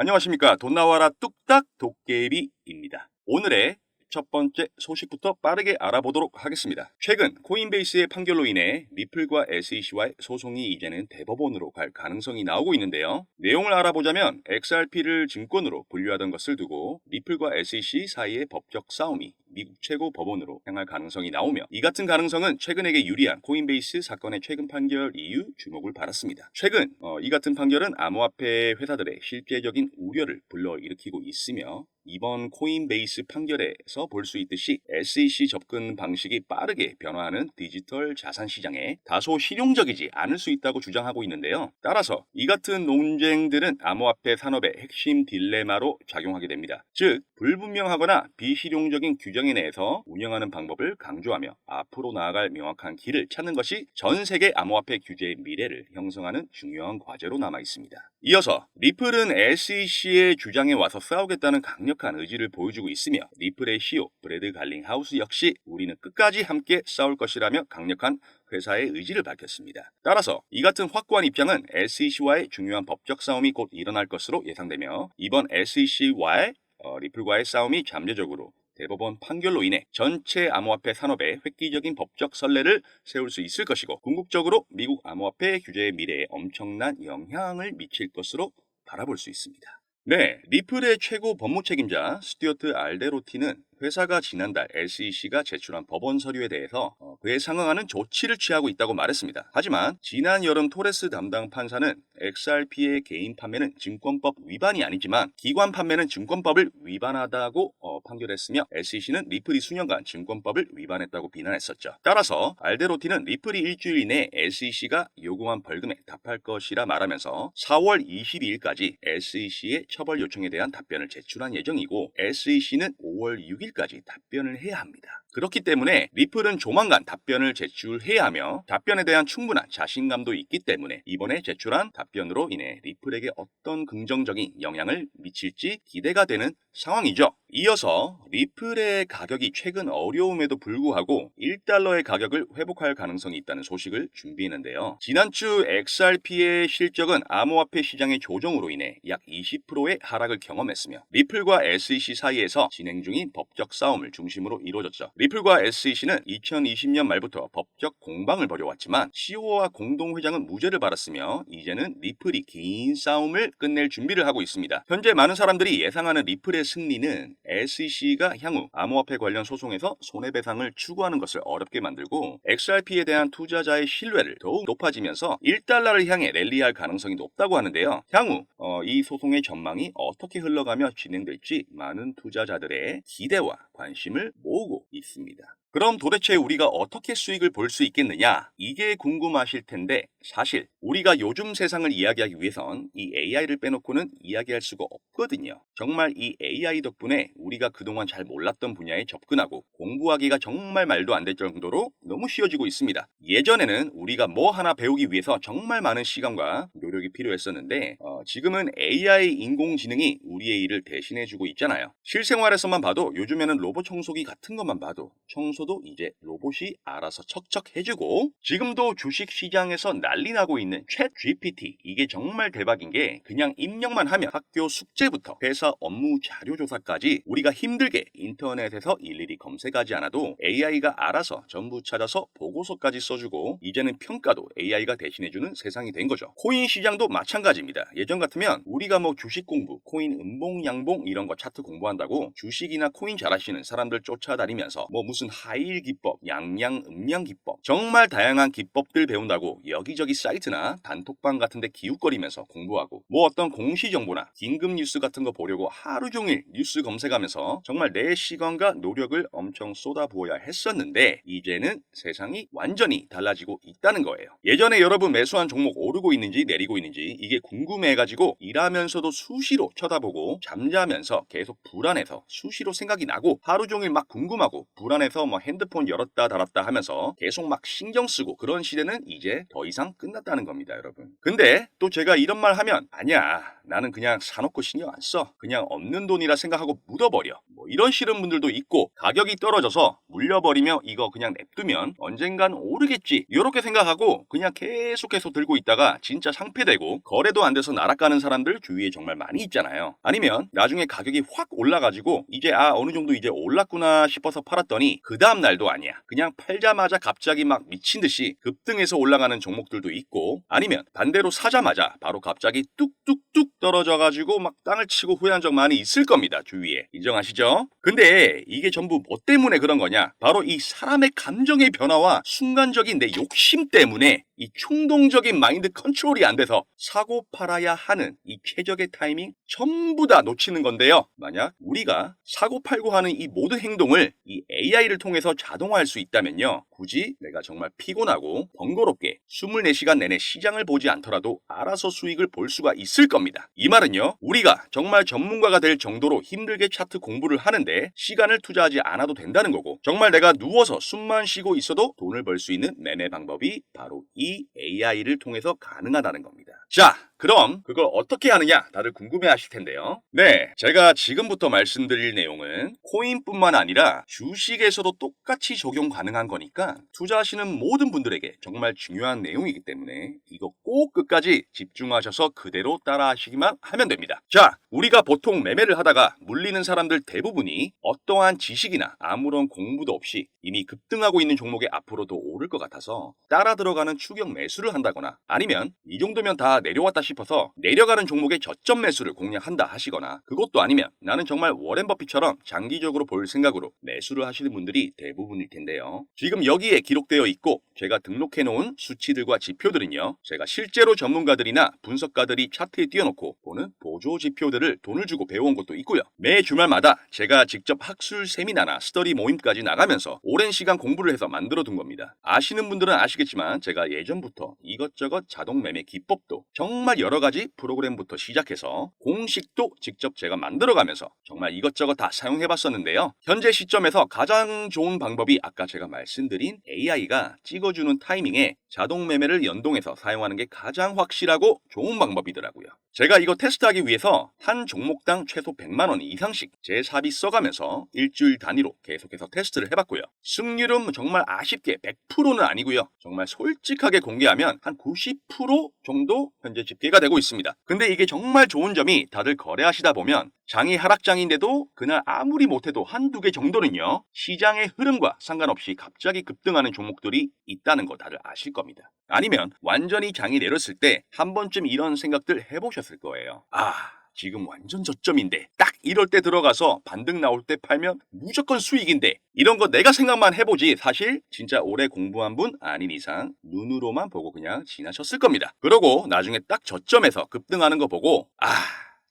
안녕하십니까. 돈 나와라 뚝딱 도깨비입니다. 오늘의 첫 번째 소식부터 빠르게 알아보도록 하겠습니다. 최근 코인베이스의 판결로 인해 리플과 SEC와의 소송이 이제는 대법원으로 갈 가능성이 나오고 있는데요. 내용을 알아보자면 XRP를 증권으로 분류하던 것을 두고 리플과 SEC 사이의 법적 싸움이 미국 최고 법원으로 향할 가능성이 나오며 이 같은 가능성은 최근에게 유리한 코인베이스 사건의 최근 판결 이후 주목을 받았습니다. 최근 어, 이 같은 판결은 암호화폐 회사들의 실제적인 우려를 불러일으키고 있으며 이번 코인베이스 판결에서 볼 수 있듯이 SEC 접근 방식이 빠르게 변화하는 디지털 자산 시장에 다소 실용적이지 않을 수 있다고 주장하고 있는데요. 따라서 이 같은 논쟁들은 암호화폐 산업의 핵심 딜레마로 작용하게 됩니다. 즉, 불분명하거나 비실용적인 규정에 내에서 운영하는 방법을 강조하며 앞으로 나아갈 명확한 길을 찾는 것이 전 세계 암호화폐 규제의 미래를 형성하는 중요한 과제로 남아 있습니다. 이어서 리플은 SEC의 주장에 와서 싸우겠다는 강력한 의지를 보여주고 있으며 리플의 CEO 브래드 갈링 하우스 역시 우리는 끝까지 함께 싸울 것이라며 강력한 회사의 의지를 밝혔습니다. 따라서 이 같은 확고한 입장은 SEC와의 중요한 법적 싸움이 곧 일어날 것으로 예상되며 이번 SEC와의 어, 리플과의 싸움이 잠재적으로 대법원 판결로 인해 전체 암호화폐 산업에 획기적인 법적 선례를 세울 수 있을 것이고 궁극적으로 미국 암호화폐 규제의 미래에 엄청난 영향을 미칠 것으로 바라볼 수 있습니다. 네, 리플의 최고 법무 책임자 스튜어트 알데로티는 회사가 지난달 SEC가 제출한 법원 서류에 대해서 어, 그에 상응하는 조치를 취하고 있다고 말했습니다. 하지만 지난 여름 토레스 담당 판사는 XRP의 개인 판매는 증권법 위반이 아니지만 기관 판매는 증권법을 위반하다고 어, 판결했으며 SEC는 리플이 수년간 증권법을 위반했다고 비난했었죠. 따라서 알데로티는 리플이 일주일 이내 SEC가 요구한 벌금에 답할 것이라 말하면서 4월 22일까지 SEC의 처벌 요청에 대한 답변을 제출한 예정이고 SEC는 5월 6일 6일까지 답변을 해야 합니다. 그렇기 때문에 리플은 조만간 답변을 제출해야 하며 답변에 대한 충분한 자신감도 있기 때문에 이번에 제출한 답변으로 인해 리플에게 어떤 긍정적인 영향을 미칠지 기대가 되는 상황이죠. 이어서 리플의 가격이 최근 어려움에도 불구하고 1달러의 가격을 회복할 가능성이 있다는 소식을 준비했는데요. 지난주 XRP의 실적은 암호화폐 시장의 조정으로 인해 약 20%의 하락을 경험했으며 리플과 SEC 사이에서 진행 중인 법적 싸움을 중심으로 이루어졌죠. 리플과 SEC는 2020년 말부터 법적 공방을 벌여왔지만 CEO와 공동회장은 무죄를 받았으며 이제는 리플이 긴 싸움을 끝낼 준비를 하고 있습니다. 현재 많은 사람들이 예상하는 리플의 승리는 SEC가 향후 암호화폐 관련 소송에서 손해배상을 추구하는 것을 어렵게 만들고 XRP에 대한 투자자의 신뢰를 더욱 높아지면서 1달러를 향해 랠리할 가능성이 높다고 하는데요. 향후 어, 이 소송의 전망이 어떻게 흘러가며 진행될지 많은 투자자들의 기대와 관심을 모으고 있습니다. 그럼 도대체 우리가 어떻게 수익을 볼 수 있겠느냐? 이게 궁금하실 텐데 사실 우리가 요즘 세상을 이야기하기 위해선 이 AI를 빼놓고는 이야기할 수가 없거든요. 정말 이 AI 덕분에 우리가 그동안 잘 몰랐던 분야에 접근하고 공부하기가 정말 말도 안 될 정도로 너무 쉬워지고 있습니다. 예전에는 우리가 뭐 하나 배우기 위해서 정말 많은 시간과 노력이 필요했었는데 어, 지금은 AI 인공지능이 우리의 일을 대신해주고 있잖아요. 실생활에서만 봐도 요즘에는 로봇 청소기 같은 것만 봐도 청소도 이제 로봇이 알아서 척척 해주고 지금도 주식 시장에서 난리 나고 있는 챗 GPT 이게 정말 대박인 게 그냥 입력만 하면 학교 숙제부터 회사 업무 자료 조사까지 우리가 힘들게 인터넷에서 일일이 검색하지 않아도 AI가 알아서 전부 찾아서 보고서까지 써주고 이제는 평가도 AI가 대신해주는 세상이 된 거죠. 코인 시장도 마찬가지입니다. 예전 같으면 우리가 뭐 주식 공부, 코인 음봉, 양봉 이런 거 차트 공부한다고 주식이나 코인 잘하시는 사람들 쫓아다니면서 뭐 무슨 하일 기법, 양양, 음양 기법 정말 다양한 기법들 배운다고 여기저기 사이트나 단톡방 같은 데 기웃거리면서 공부하고 뭐 어떤 공시 정보나 긴급 뉴스 같은 거 보려고 하루 종일 뉴스 검색하면서 정말 내 시간과 노력을 엄청 쏟아부어야 했었는데 이제는 세상이 완전히 달라지고 있다는 거예요. 예전에 여러분 매수한 종목 오르고 있는지 내리고 있는지 이게 궁금해 가지고 일하면서도 수시로 쳐다보고 잠자면서 계속 불안해서 수시로 생각이 나고 하루 종일 막 궁금하고 불안해서 뭐 핸드폰 열었다 닫았다 하면서 계속 막 신경 쓰고 그런 시대는 이제 더 이상 끝났다는 겁니다, 여러분. 근데 또 제가 이런 말 하면 아니야. 나는 그냥 사놓고 신경 안 써. 그냥 없는 돈이라 생각하고 묻어버려. 뭐 이런 싫은 분들도 있고 가격이 떨어져서 물려버리며 이거 그냥 냅두면 언젠간 오르겠지 이렇게 생각하고 그냥 계속해서 들고 있다가 진짜 상폐되고 거래도 안 돼서 날아가는 사람들 주위에 정말 많이 있잖아요. 아니면 나중에 가격이 확 올라가지고 이제 아 어느 정도 이제 올랐구나 싶어서 팔았더니 그 다음 날도 아니야. 그냥 팔자마자 갑자기 막 미친 듯이 급등해서 올라가는 종목들도 있고 아니면 반대로 사자마자 바로 갑자기 뚝뚝뚝 떨어져가지고 막 땅을 치고 후회한 적 많이 있을 겁니다. 주위에 인정하시죠? 근데 이게 전부 뭐 때문에 그런 거냐? 바로 이 사람의 감정의 변화와 순간적인 내 욕심 때문에 이 충동적인 마인드 컨트롤이 안 돼서 사고 팔아야 하는 이 최적의 타이밍 전부 다 놓치는 건데요. 만약 우리가 사고 팔고 하는 이 모든 행동을 이 AI를 통해서 자동화할 수 있다면요. 굳이 내가 정말 피곤하고 번거롭게 24시간 내내 시장을 보지 않더라도 알아서 수익을 볼 수가 있을 겁니다. 이 말은요. 우리가 정말 전문가가 될 정도로 힘들게 차트 공부를 하는데 시간을 투자하지 않아도 된다는 거고 정말 내가 누워서 숨만 쉬고 있어도 돈을 벌 수 있는 매매 방법이 바로 이 AI를 통해서 가능하다는 겁니다. 자, 그럼 그걸 어떻게 하느냐 다들 궁금해 하실 텐데요. 네, 제가 지금부터 말씀드릴 내용은 코인뿐만 아니라 주식에서도 똑같이 적용 가능한 거니까 투자하시는 모든 분들에게 정말 중요한 내용이기 때문에 이거 꼭 끝까지 집중하셔서 그대로 따라 하시기만 하면 됩니다. 자, 우리가 보통 매매를 하다가 물리는 사람들 대부분이 어떠한 지식이나 아무런 공부도 없이 이미 급등하고 있는 종목에 앞으로도 오를 것 같아서 따라 들어가는 추격 매수를 한다거나 아니면 이 정도면 다 내려왔다 싶어서 내려가는 종목의 저점 매수를 공략한다 하시거나 그것도 아니면 나는 정말 워렌 버핏처럼 장기적으로 볼 생각으로 매수를 하시는 분들이 대부분일 텐데요. 지금 여기에 기록되어 있고 제가 등록해 놓은 수치들과 지표들은요. 제가 실제로 전문가들이나 분석가들이 차트에 띄워놓고 보는 보조 지표들을 돈을 주고 배워온 것도 있고요. 매 주말마다 제가 직접 학술 세미나나 스터디 모임까지 나가면서 오랜 시간 공부를 해서 만들어 둔 겁니다. 아시는 분들은 아시겠지만 제가 예전부터 이것저것 자동 매매 기법도 정말 여러 가지 프로그램부터 시작해서 공식도 직접 제가 만들어가면서 정말 이것저것 다 사용해 봤었는데요. 현재 시점에서 가장 좋은 방법이 아까 제가 말씀드린 AI가 찍어주는 타이밍에 자동 매매를 연동해서 사용하는 게 가장 확실하고 좋은 방법이더라고요. 제가 이거 테스트하기 위해서 한 종목당 최소 100만 원 이상씩 제 사비 써가면서 일주일 단위로 계속해서 테스트를 해봤고요. 승률은 정말 아쉽게 100%는 아니고요. 정말 솔직하게 공개하면 한 90% 정도 현재 집계가 되고 있습니다. 근데 이게 정말 좋은 점이 다들 거래하시다 보면 장이 하락장인데도 그날 아무리 못해도 한두 개 정도는요. 시장의 흐름과 상관없이 갑자기 급등하는 종목들이 있다는 거 다들 아실 겁니다. 아니면 완전히 장이 내렸을 때 한 번쯤 이런 생각들 해보셨 을 거예요. 아, 지금 완전 저점인데 딱 이럴 때 들어가서 반등 나올 때 팔면 무조건 수익인데 이런 거 내가 생각만 해보지 사실 진짜 오래 공부한 분 아닌 이상 눈으로만 보고 그냥 지나셨을 겁니다. 그러고 나중에 딱 저점에서 급등하는 거 보고 아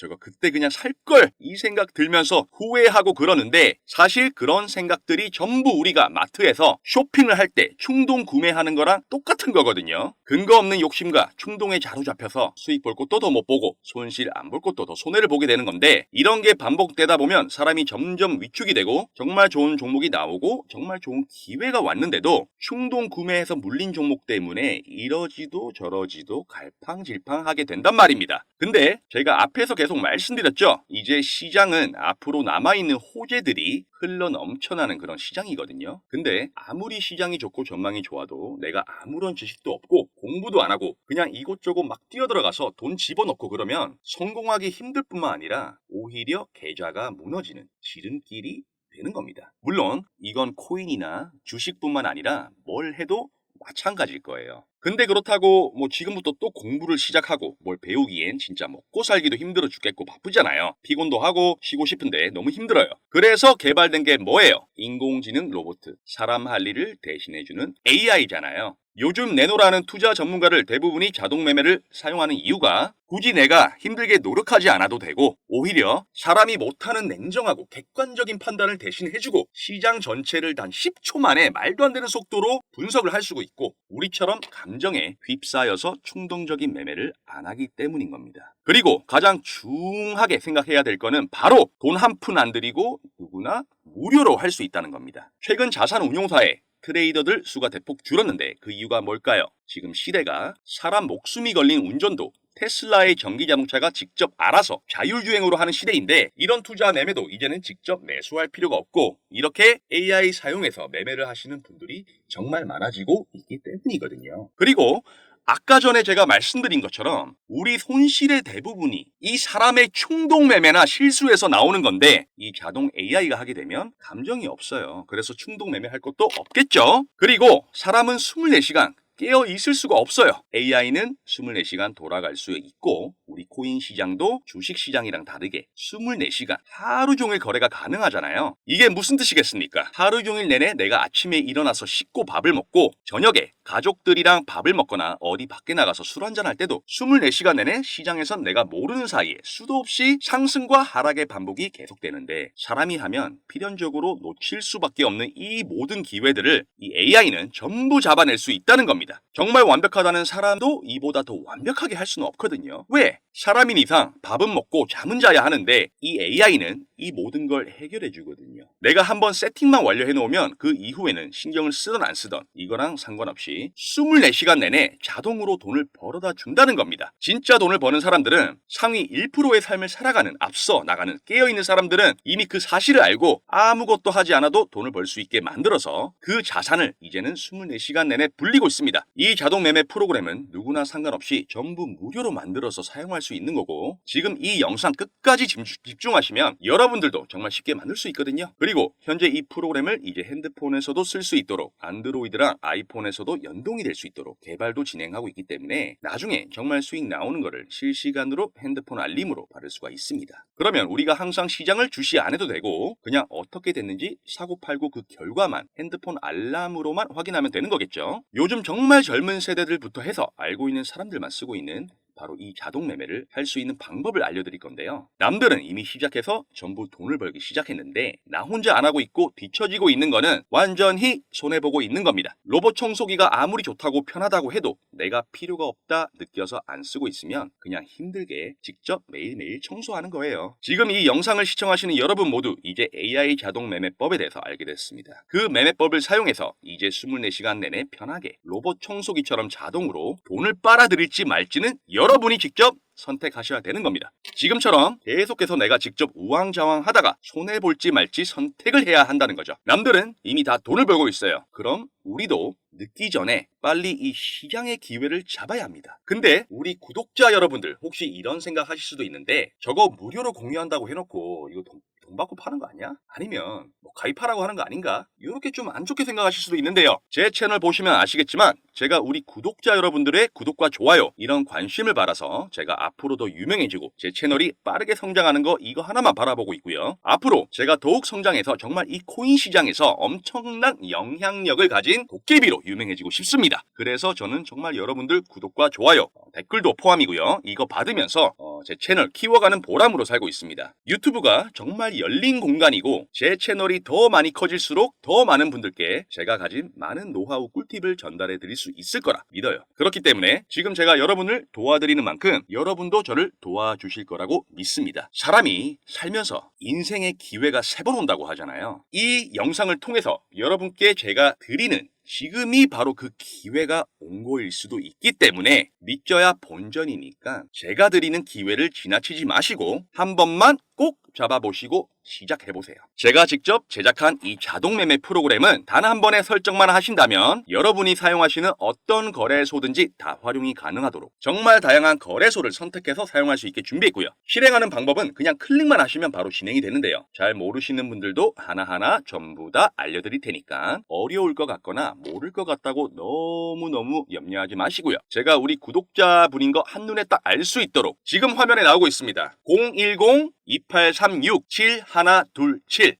저거 그때 그냥 살 걸 이 생각 들면서 후회하고 그러는데 사실 그런 생각들이 전부 우리가 마트에서 쇼핑을 할 때 충동 구매하는 거랑 똑같은 거거든요. 근거 없는 욕심과 충동에 자로잡혀서 수익 볼 것도 더 못 보고 손실 안 볼 것도 더 손해를 보게 되는 건데 이런 게 반복되다 보면 사람이 점점 위축이 되고 정말 좋은 종목이 나오고 정말 좋은 기회가 왔는데도 충동 구매해서 물린 종목 때문에 이러지도 저러지도 갈팡질팡하게 된단 말입니다. 근데 제가 앞에서 계속 말씀드렸죠. 이제 시장은 앞으로 남아있는 호재들이 흘러 넘쳐나는 그런 시장이거든요. 근데 아무리 시장이 좋고 전망이 좋아도 내가 아무런 지식도 없고 공부도 안 하고 그냥 이곳저곳 막 뛰어들어가서 돈 집어넣고 그러면 성공하기 힘들 뿐만 아니라 오히려 계좌가 무너지는 지름길이 되는 겁니다. 물론 이건 코인이나 주식뿐만 아니라 뭘 해도 마찬가지일 거예요. 근데 그렇다고 뭐 지금부터 또 공부를 시작하고 뭘 배우기엔 진짜 먹고 살기도 힘들어 죽겠고 바쁘잖아요. 피곤도 하고 쉬고 싶은데 너무 힘들어요. 그래서 개발된 게 뭐예요? 인공지능 로봇. 사람 할 일을 대신해주는 AI잖아요. 요즘 내노라는 투자 전문가를 대부분이 자동 매매를 사용하는 이유가 굳이 내가 힘들게 노력하지 않아도 되고 오히려 사람이 못하는 냉정하고 객관적인 판단을 대신 해주고 시장 전체를 단 10초 만에 말도 안 되는 속도로 분석을 할 수가 있고 우리처럼 감정에 휩싸여서 충동적인 매매를 안 하기 때문인 겁니다. 그리고 가장 중하게 생각해야 될 거는 바로 돈 한 푼 안 들이고 누구나 무료로 할 수 있다는 겁니다. 최근 자산 운용사에 트레이더들 수가 대폭 줄었는데 그 이유가 뭘까요? 지금 시대가 사람 목숨이 걸린 운전도 테슬라의 전기 자동차가 직접 알아서 자율주행으로 하는 시대인데 이런 투자 매매도 이제는 직접 매수할 필요가 없고 이렇게 AI 사용해서 매매를 하시는 분들이 정말 많아지고 있기 때문이거든요. 그리고 아까 전에 제가 말씀드린 것처럼 우리 손실의 대부분이 이 사람의 충동 매매나 실수에서 나오는 건데 이 자동 AI가 하게 되면 감정이 없어요. 그래서 충동 매매할 것도 없겠죠. 그리고 사람은 24시간 깨어 있을 수가 없어요. AI는 24시간 돌아갈 수 있고 우리 코인 시장도 주식 시장이랑 다르게 24시간 하루 종일 거래가 가능하잖아요. 이게 무슨 뜻이겠습니까? 하루 종일 내내 내가 아침에 일어나서 씻고 밥을 먹고 저녁에 가족들이랑 밥을 먹거나 어디 밖에 나가서 술 한잔 할 때도 24시간 내내 시장에선 내가 모르는 사이에 수도 없이 상승과 하락의 반복이 계속되는데 사람이 하면 필연적으로 놓칠 수밖에 없는 이 모든 기회들을 이 AI는 전부 잡아낼 수 있다는 겁니다. 정말 완벽하다는 사람도 이보다 더 완벽하게 할 수는 없거든요. 왜? 사람인 이상 밥은 먹고 잠은 자야 하는데 이 AI는 이 모든 걸 해결해 주거든요. 내가 한번 세팅만 완료해 놓으면 그 이후에는 신경을 쓰던 안 쓰던 이거랑 상관없이 24시간 내내 자동으로 돈을 벌어다 준다는 겁니다. 진짜 돈을 버는 사람들은 상위 1%의 삶을 살아가는 앞서 나가는 깨어있는 사람들은 이미 그 사실을 알고 아무것도 하지 않아도 돈을 벌 수 있게 만들어서 그 자산을 이제는 24시간 내내 불리고 있습니다. 이 자동 매매 프로그램은 누구나 상관없이 전부 무료로 만들어서 사용할 수 있는 거고 지금 이 영상 끝까지 집중- 집중하시면 여러분들도 정말 쉽게 만들 수 있거든요. 그리고 현재 이 프로그램을 이제 핸드폰에서도 쓸 수 있도록 안드로이드랑 아이폰에서도 연동이 될 수 있도록 개발도 진행하고 있기 때문에 나중에 정말 수익 나오는 거를 실시간으로 핸드폰 알림으로 받을 수가 있습니다. 그러면 우리가 항상 시장을 주시 안 해도 되고 그냥 어떻게 됐는지 사고 팔고 그 결과만 핸드폰 알람으로만 확인하면 되는 거겠죠. 요즘 정말 젊은 세대들부터 해서 알고 있는 사람들만 쓰고 있는 바로 이 자동 매매를 할 수 있는 방법을 알려드릴 건데요. 남들은 이미 시작해서 전부 돈을 벌기 시작했는데 나 혼자 안 하고 있고 뒤처지고 있는 거는 완전히 손해보고 있는 겁니다. 로봇 청소기가 아무리 좋다고 편하다고 해도 내가 필요가 없다 느껴서 안 쓰고 있으면 그냥 힘들게 직접 매일매일 청소하는 거예요. 지금 이 영상을 시청하시는 여러분 모두 이제 AI 자동 매매법에 대해서 알게 됐습니다. 그 매매법을 사용해서 이제 24시간 내내 편하게 로봇 청소기처럼 자동으로 돈을 빨아들일지 말지는 여러 분이 직접 선택하셔야 되는 겁니다. 지금처럼 계속해서 내가 직접 우왕좌왕 하다가 손해볼지 말지 선택을 해야 한다는 거죠. 남들은 이미 다 돈을 벌고 있어요. 그럼 우리도 늦기 전에 빨리 이 시장의 기회를 잡아야 합니다. 근데 우리 구독자 여러분들 혹시 이런 생각 하실 수도 있는데 저거 무료로 공유한다고 해놓고 이거 돈, 돈 받고 파는 거 아니야? 아니면 뭐 가입하라고 하는 거 아닌가? 이렇게 좀 안 좋게 생각하실 수도 있는데요. 제 채널 보시면 아시겠지만 제가 우리 구독자 여러분들의 구독과 좋아요 이런 관심을 받아서 제가 앞으로 더 유명해지고 제 채널이 빠르게 성장하는 거 이거 하나만 바라보고 있고요. 앞으로 제가 더욱 성장해서 정말 이 코인 시장에서 엄청난 영향력을 가진 도깨비로 유명해지고 싶습니다. 그래서 저는 정말 여러분들 구독과 좋아요 어, 댓글도 포함이고요. 이거 받으면서 어, 제 채널 키워가는 보람으로 살고 있습니다. 유튜브가 정말 열린 공간이고 제 채널이 더 많이 커질수록 더 많은 분들께 제가 가진 많은 노하우 꿀팁을 전달해 드릴 수 있을 거라 믿어요. 그렇기 때문에 지금 제가 여러분을 도와드리는 만큼 여러분도 저를 도와주실 거라고 믿습니다. 사람이 살면서 인생의 기회가 세 번 온다고 하잖아요. 이 영상을 통해서 여러분께 제가 드리는 지금이 바로 그 기회가 온 거일 수도 있기 때문에 믿져야 본전이니까 제가 드리는 기회를 지나치지 마시고 한 번만 꼭 잡아보시고 시작해보세요. 제가 직접 제작한 이 자동 매매 프로그램은 단 한 번의 설정만 하신다면 여러분이 사용하시는 어떤 거래소든지 다 활용이 가능하도록 정말 다양한 거래소를 선택해서 사용할 수 있게 준비했고요. 실행하는 방법은 그냥 클릭만 하시면 바로 진행이 되는데요. 잘 모르시는 분들도 하나하나 전부 다 알려드릴 테니까 어려울 것 같거나 모를 것 같다고 너무너무 염려하지 마시고요. 제가 우리 구독자분인 거 한눈에 딱 알 수 있도록 지금 화면에 나오고 있습니다. 010 2836-7127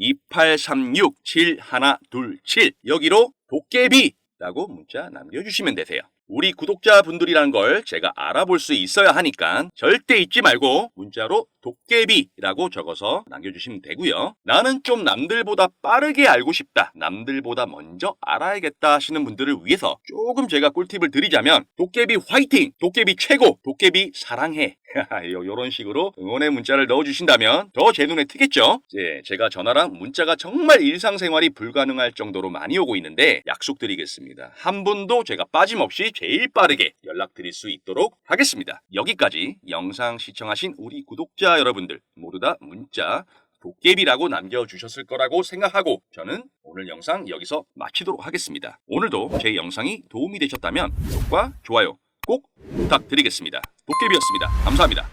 010-2836-7127 여기로 도깨비라고 문자 남겨주시면 되세요. 우리 구독자분들이라는 걸 제가 알아볼 수 있어야 하니까 절대 잊지 말고 문자로 도깨비라고 적어서 남겨주시면 되고요. 나는 좀 남들보다 빠르게 알고 싶다. 남들보다 먼저 알아야겠다 하시는 분들을 위해서 조금 제가 꿀팁을 드리자면 도깨비 화이팅! 도깨비 최고! 도깨비 사랑해! 이런 식으로 응원의 문자를 넣어주신다면 더 제 눈에 튀겠죠? 예, 제가 전화랑 문자가 정말 일상생활이 불가능할 정도로 많이 오고 있는데 약속드리겠습니다. 한 분도 제가 빠짐없이 제일 빠르게 연락드릴 수 있도록 하겠습니다. 여기까지 영상 시청하신 우리 구독 자 여러분들 모두 다 문자 도깨비라고 남겨주셨을 거라고 생각하고 저는 오늘 영상 여기서 마치도록 하겠습니다. 오늘도 제 영상이 도움이 되셨다면 구독과 좋아요 꼭 부탁드리겠습니다. 도깨비였습니다. 감사합니다.